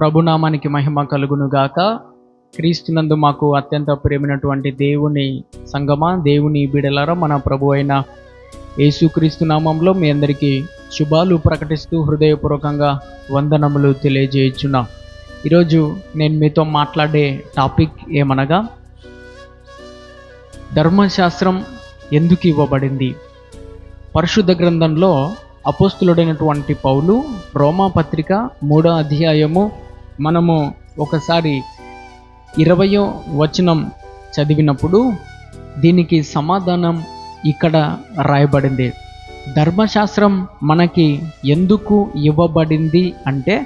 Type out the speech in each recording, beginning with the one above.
ప్రభునామానికి మహిమ కలుగునుగాక. క్రీస్తునందు మాకు అత్యంత ప్రేమైనటువంటి దేవుని సంగమా దేవుని బిడలరా మన ప్రభు అయిన యేసుక్రీస్తు నామంలో మీ అందరికీ శుభాలు ప్రకటిస్తూ హృదయపూర్వకంగా వందనములు తెలియజేయుచున్నాం. ఈరోజు నేను మీతో మాట్లాడే టాపిక్ ఏమనగా ధర్మశాస్త్రం ఎందుకు ఇవ్వబడింది? పరిశుద్ధ గ్రంథంలో అపోస్తులుడైనటువంటి పౌలు రోమా పత్రిక మూడో అధ్యాయము మనము ఒకసారి ఇరవయో వచనం చదివినప్పుడు దీనికి సమాధానం ఇక్కడ రాయబడింది. ధర్మశాస్త్రం మనకి ఎందుకు ఇవ్వబడింది అంటే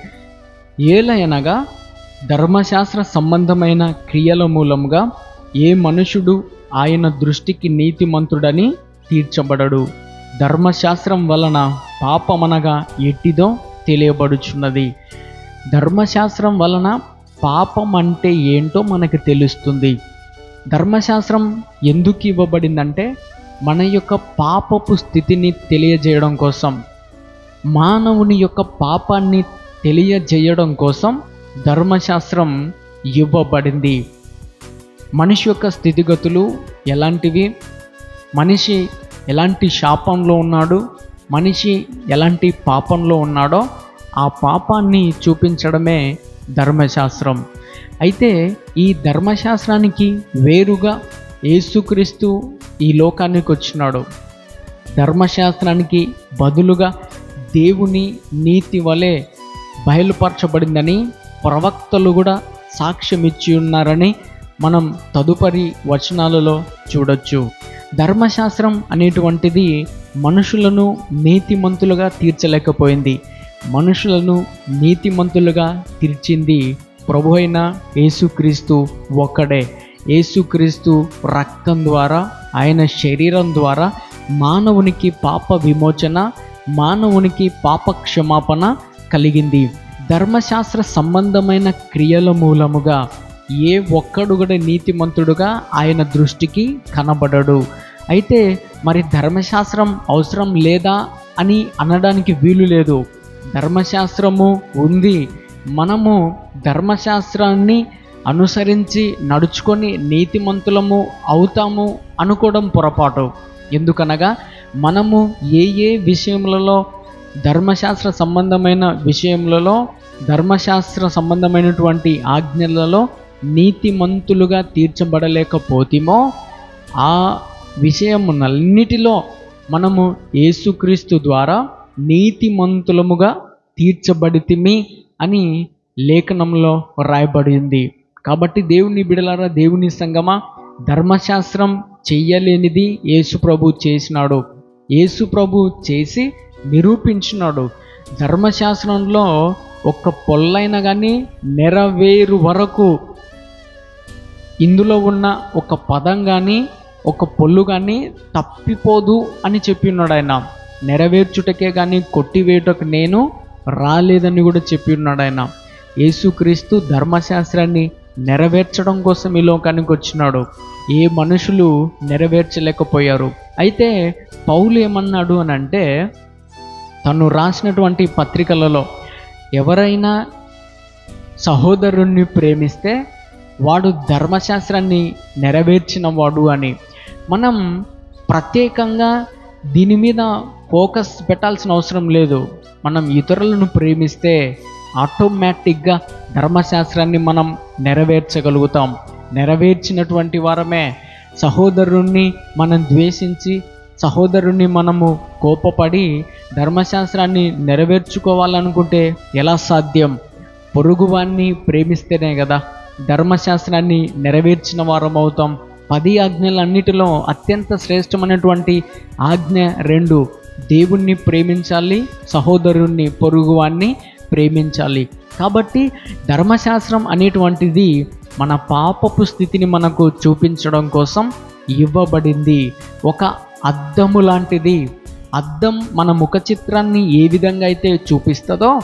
ఏలయనగా ధర్మశాస్త్ర సంబంధమైన క్రియల మూలంగా ఏ మనుషుడు ఆయన దృష్టికి నీతిమంతుడని తీర్చబడడు. ధర్మశాస్త్రం వలన పాపమనగా ఎట్టిదో తెలియబడుచున్నది. ధర్మశాస్త్రం వలన పాపం అంటే ఏంటో మనకు తెలుస్తుంది. ధర్మశాస్త్రం ఎందుకు ఇవ్వబడిందంటే మన యొక్క పాపపు స్థితిని తెలియజేయడం కోసం మానవుని యొక్క పాపాన్ని తెలియజేయడం కోసం ధర్మశాస్త్రం ఇవ్వబడింది. మనిషి యొక్క స్థితిగతులు ఎలాంటివి? మనిషి ఎలాంటి శాపంలో ఉన్నాడు? మనిషి ఎలాంటి పాపంలో ఉన్నాడో ఆ పాపాన్ని చూపించడమే ధర్మశాస్త్రం. అయితే ఈ ధర్మశాస్త్రానికి వేరుగా యేసుక్రీస్తు ఈ లోకానికి వచ్చినాడు. ధర్మశాస్త్రానికి బదులుగా దేవుని నీతి వలె బయలుపరచబడిందని ప్రవక్తలు కూడా సాక్ష్యం ఇచ్చి ఉన్నారని మనం తదుపరి వచనాలలో చూడొచ్చు. ధర్మశాస్త్రం అనేటువంటిది మనుషులను నీతిమంతులుగా తీర్చలేకపోయింది. మనుషులను నీతిమంతులుగా తీర్చింది ప్రభు అయిన యేసుక్రీస్తు ఒక్కడే. యేసుక్రీస్తు రక్తం ద్వారా ఆయన శరీరం ద్వారా మానవునికి పాప విమోచన మానవునికి పాప క్షమాపణ కలిగింది. ధర్మశాస్త్ర సంబంధమైన క్రియల మూలముగా ఏ ఒక్కడు కూడా నీతిమంతుడుగా ఆయన దృష్టికి కనబడడు. అయితే మరి ధర్మశాస్త్రం అవసరం లేదా అని అనడానికి వీలు లేదు. ధర్మశాస్త్రము ఉంది. మనము ధర్మశాస్త్రాన్ని అనుసరించి నడుచుకొని నీతిమంతులము అవుతాము అనుకోవడం పొరపాటు. ఎందుకనగా మనము ఏ ఏ విషయములలో ధర్మశాస్త్ర సంబంధమైన విషయములలో ధర్మశాస్త్ర సంబంధమైనటువంటి ఆజ్ఞలలో నీతిమంతులుగా తీర్చబడలేకపోతేమో ఆ విషయమునన్నిటిలో మనము యేసుక్రీస్తు ద్వారా నీతిమంతులముగా తీర్చబడితిమి అని లేఖనంలో రాయబడింది కాబట్టి దేవుని బిడలారా దేవుని సంగమా ధర్మశాస్త్రం చెయ్యలేనిది యేసుప్రభు చేసినాడు. యేసుప్రభు చేసి నిరూపించినాడు. ధర్మశాస్త్రంలో ఒక్క పొల్లైన కానీ నెరవేరు వరకు ఇందులో ఉన్న ఒక పదం కానీ ఒక పొల్లు కానీ తప్పిపోదు అని చెప్పి ఉన్నాడు ఆయన. నెరవేర్చుటకే కానీ కొట్టివేయటకు నేను రాలేదని కూడా చెప్పి ఉన్నాడు ఆయన. యేసుక్రీస్తు ధర్మశాస్త్రాన్ని నెరవేర్చడం కోసం ఈ లోకానికి వచ్చినాడు. ఏ మనుషులు నెరవేర్చలేకపోయారు. అయితే పౌలు ఏమన్నాడు అని అంటే తను రాసినటువంటి పత్రికలలో ఎవరైనా సహోదరుణ్ణి ప్రేమిస్తే వాడు ధర్మశాస్త్రాన్ని నెరవేర్చిన వాడు అని. మనం ప్రత్యేకంగా దీని మీద ఫోకస్ పెట్టాల్సిన అవసరం లేదు. మనం ఇతరులను ప్రేమిస్తే ఆటోమేటిక్గా ధర్మశాస్త్రాన్ని మనం నెరవేర్చగలుగుతాం. నెరవేర్చినటువంటి వారమే సహోదరుణ్ణి మనం ద్వేషించి సహోదరుణ్ణి మనము కోపపడి ధర్మశాస్త్రాన్ని నెరవేర్చుకోవాలనుకుంటే ఎలా సాధ్యం? పొరుగువాన్ని ప్రేమిస్తేనే కదా ధర్మశాస్త్రాన్ని నెరవేర్చిన వారం అవుతాం పది ఆజ్ఞలన్నిటిలో అత్యంత శ్రేష్టమైనటువంటి ఆజ్ఞ రెండు. దేవుణ్ణి ప్రేమించాలి సహోదరుణ్ణి పొరుగువాన్ని ప్రేమించాలి. కాబట్టి ధర్మశాస్త్రం అనేటువంటిది మన పాపపు స్థితిని మనకు చూపించడం కోసం ఇవ్వబడింది. ఒక అద్దము లాంటిది. అద్దం మన ముఖ చిత్రాన్ని ఏ విధంగా అయితే చూపిస్తుందో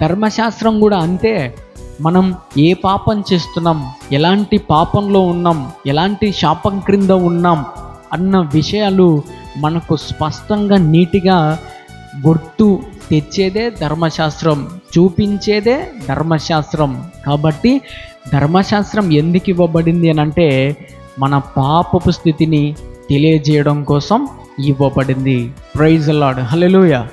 ధర్మశాస్త్రం కూడా అంతే. మనం ఏ పాపం చేస్తున్నాం? ఎలాంటి పాపంలో ఉన్నాం? ఎలాంటి శాపం క్రింద ఉన్నాం? అన్న విషయాలు మనకు స్పష్టంగా నీటిగా గుర్తు తెచ్చేదే ధర్మశాస్త్రం చూపించేదే ధర్మశాస్త్రం. కాబట్టి ధర్మశాస్త్రం ఎందుకు ఇవ్వబడింది అని అంటే మన పాపపు స్థితిని తెలియజేయడం కోసం ఇవ్వబడింది. ప్రైజ్ లాడ్ హల్లెలూయా